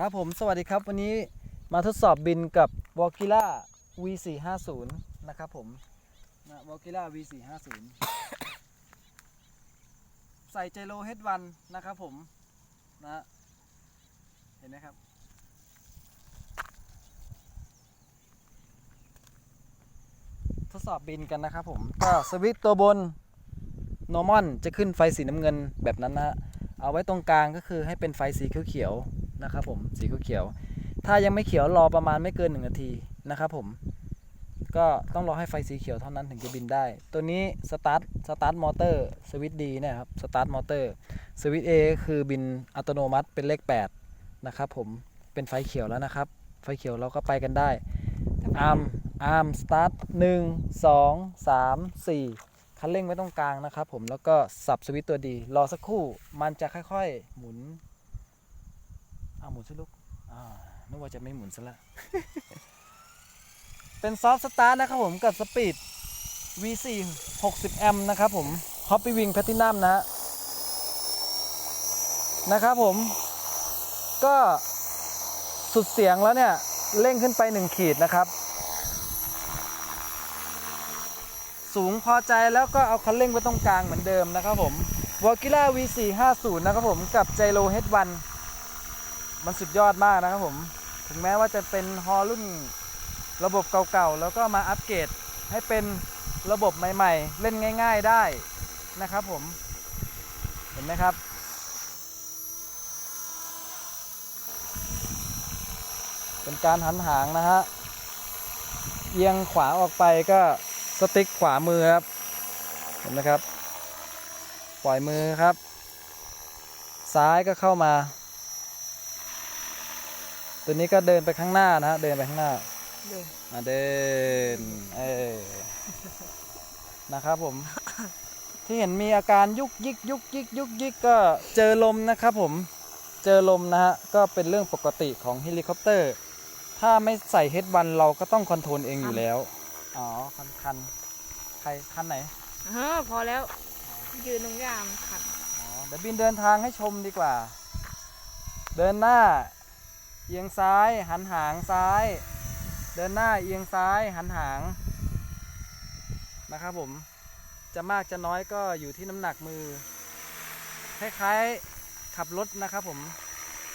ครับผมสวัสดีครับ วันนี้มาทดสอบบินกับ w a l k i l a V450 นะครับผมนะ w a l k i l a V450 ใส่เจโ o H1 นะครับผมนะเห็นไหมครับ ทดสอบบินกันนะครับผมก็สวิตช์ตัวบน normal จะขึ้นไฟสีน้ำเงินแบบนั้นนะฮะเอาไว้ตรงกลางก็คือให้เป็นไฟสีเขียวๆ นะครับผมสีเขียวถ้ายังไม่เขียวรอประมาณไม่เกิน 1 นาทีนะครับผมก็ต้องรอให้ไฟสีเขียวเท่านั้นถึงจะบินได้ ตัวนี้สตาร์ทสตาร์ทมอเตอร์สวิตดีนี่ยครับสตาร์ทมอเตอร์สวิตช์ A คือบินอัตโนมัติเป็นเลข 8 นะครับผมเป็นไฟเขียวแล้วนะครับ ไฟเขียวเราก็ไปกันได้อาร์มอาร์มสตาร์ทหนึ่งสองสามสี่คันเร่งไว้ตรงกลางนะครับผมแล้วก็สับสวิตตัวดี รอสักครู่มันจะค่อยๆ หมุน อ้าหมุนสิลูกอ่านึกว่าจะไม่หมุนซะละ เป็นซอฟต์สตาร์ทนะครับผมกับสปีด V4 60 แอมป์นะครับผม Hoppy Wing Platinum นะฮะนะครับผมก็สุดเสียงแล้วเนี่ย เร่งขึ้นไป 1 ขีดนะครับ สูงพอใจแล้วก็เอาคันเร่งไว้ตรงกลางเหมือนเดิมนะครับผม w a l k i l a V450 นะครับผมกับ Gyro H1 มันสุดยอดมากนะครับผม ถึงแม้ว่าจะเป็นฮอรุ่นระบบเก่าๆ แล้วก็มาอัปเกรดให้เป็นระบบใหม่ๆ เล่นง่าย ๆได้นะครับผม เห็นไหมครับ เป็นการหันหางนะฮะ เอียงขวาออกไปก็สติ๊กขวามือครับ เห็นไหมครับ ปล่อยมือครับ ซ้ายก็เข้ามา ตัวนี้ก็เดินไปข้างหน้านะฮะเดินไปข้างหน้าเดินมาเดินเออนะครับผม ที่เห็นมีอาการยุกยิกยุกยิกยุกยิกก็เจอลมนะครับผมเจอลมนะฮะก็เป็นเรื่องปกติของเฮลิคอปเตอร์ ถ้าไม่ใส่เฮดวันเราก็ต้องคอนโทรลเองอยู่แล้วอ๋อคันคันใครคันไหนเออพอแล้ว ยืนตรงยามขัดอ๋อเดี๋ยวบินเดินทางให้ชมดีกว่า เดินหน้า เอียงซ้าย หันหางซ้าย เดินหน้าเอียงซ้าย หันหางนะครับผมจะมากจะน้อยก็อยู่ที่น้ำหนักมือ คล้ายๆขับรถนะครับผม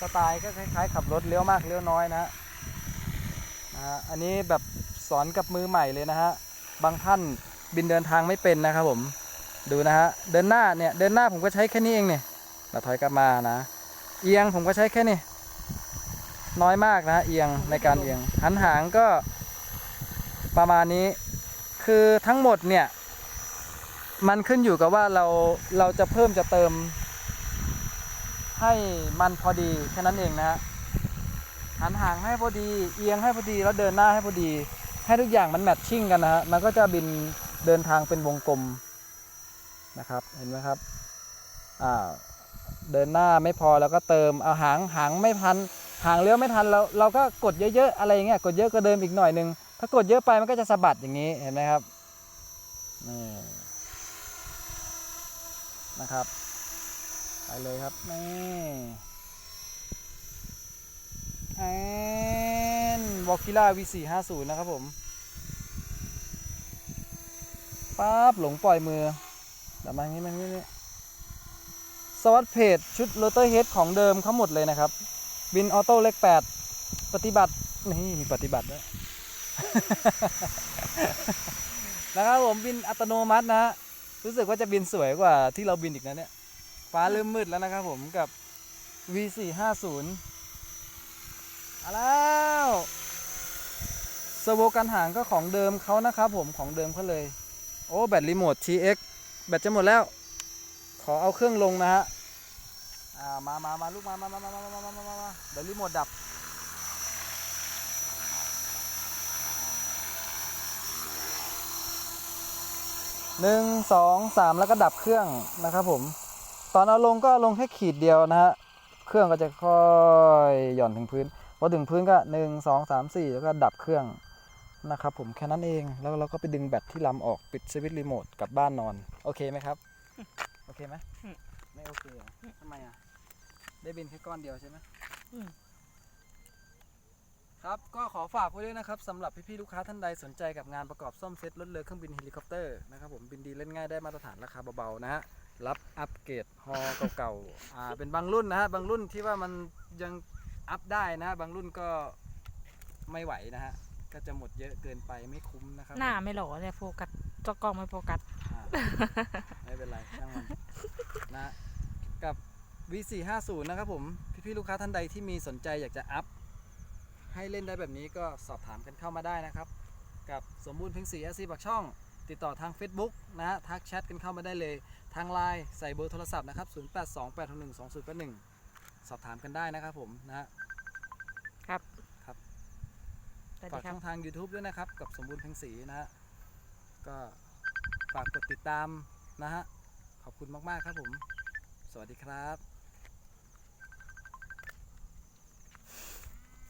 สไตล์ก็คล้ายๆ ขับรถเลี้ยวมากเลี้ยวน้อยนะฮะนะอันนี้แบบสอนกับมือใหม่เลยนะฮะบางท่านบินเดินทางไม่เป็นนะครับผมดูนะฮะเดินหน้าเนี่ยเดินหน้าผมก็ใช้แค่นี้เองเนี่ยเราถอยกลับมานะ เอียงผมก็ใช้แค่นี้ น้อยมากนะ เอียงในการเอียง หันหางก็ประมาณนี้ คือทั้งหมดเนี่ย มันขึ้นอยู่กับว่าเราเราจะเพิ่มจะเติม ให้มันพอดีแค่นั้นเองนะฮะหันหางให้พอดี เอียงให้พอดีแล้วเดินหน้าให้พอดี ให้ทุกอย่างมันแมทชิ่งกันนะฮะมันก็จะบินเดินทางเป็นวงกลมนะครับเห็นไหมครับอ่าเดินหน้าไม่พอแล้วก็เติมเอาหางหางไม่พัน หางเลี้ยวไม่ทันเราเราก็กดเยอะๆอะไรอย่างเงี้ยกดเยอะก็เดิมอีกหน่อยนึงถ้ากดเยอะไปมันก็จะสะบัดอย่างนี้เห็นไหมครับนี่นะครับไปเลยครับนี่แอนวอลกิล่า V450 นะครับผมปั๊บหลงปล่อยมือเดี๋ยวมาอย่างนี้มาอย่างนี้สวัสดเพจชุดโรเตอร์เฮดของเดิมเขาหมดเลยนะครับ บินออโต้เลข8ปฏิบัติ นี่มีปฏิบัติด้วยนะครับผมบินอัตโนมัตินะฮะรู้สึกว่าจะบินสวยกว่าที่เราบินอีกนะเนี่ย ฟ้าเริ่มมืดแล้วนะครับผมกับ V450 เอาแล้วสโวกันหางก็ของเดิมเขานะครับผมของเดิมเขาเลย โอ้ แบตรีโมท TX แบตจะหมดแล้ว ขอเอาเครื่องลงนะฮะ อ่ามามามาลูกมามามามามามามามามามาเดี๋ยวรีโมทดับหนึ่งสองสามแล้วก็ดับเครื่องนะครับผม ตอนเอาลงก็ลงแค่ขีดเดียวนะฮะเครื่องก็จะค่อยหย่อนถึงพื้นพอถึงพื้นก็หนึ่งสองสามสี่แล้วก็ดับเครื่องนะครับผมแค่นั้นเองแล้วเราก็ไปดึงแบตที่ลำออกปิดสวิตช์รีโมทกลับบ้านนอน โอเคไหมครับ โอเคไหมอืมไม่โอเคเหรอทำไมอะ ได้บินแค่ก้อนเดียวใช่ไหมอืม ครับก็ขอฝากไว้ด้วยนะครับสำหรับพี่ๆลูกค้าท่านใดสนใจกับงานประกอบซ่อมเซ็ตรถเรือเครื่องบินเฮลิคอปเตอร์นะครับผมบินดีเล่นง่ายได้มาตรฐานราคาเบาๆนะฮะรับอัปเกรดฮอเก่าๆอ่าเป็นบางรุ่นนะฮะบางรุ่นที่ว่ามันยังอัพได้นะบางรุ่นก็ไม่ไหวนะฮะก็จะหมดเยอะเกินไปไม่คุ้มนะครับหน้าไม่หล่อเลยโฟกัสจอกล้องไม่โฟกัส อ่าไม่เป็นไรช่างมันนะกับ V450 นะครับผม พี่ๆลูกค้าท่านใดที่มีสนใจอยากจะอัพ ให้เล่นได้แบบนี้ก็สอบถามกันเข้ามาได้นะครับ กับสมบูรณ์เพียงสีอาซีปักช่อง ติดต่อทาง Facebook นะฮะทักแชทกันเข้ามาได้เลย ทางไลน์ใส่เบอร์โทรศัพท์นะครับ 0828612081 สอบถามกันได้นะครับผมนะฮะครับครับสวัสฝาดีกครัช่บองทาง YouTube ด้วยนะครับ กับสมบูรณ์เพียงสีนะฮะก็ฝากกดติดตามนะฮะขอบคุณมากๆครับผม สวัสดีครับ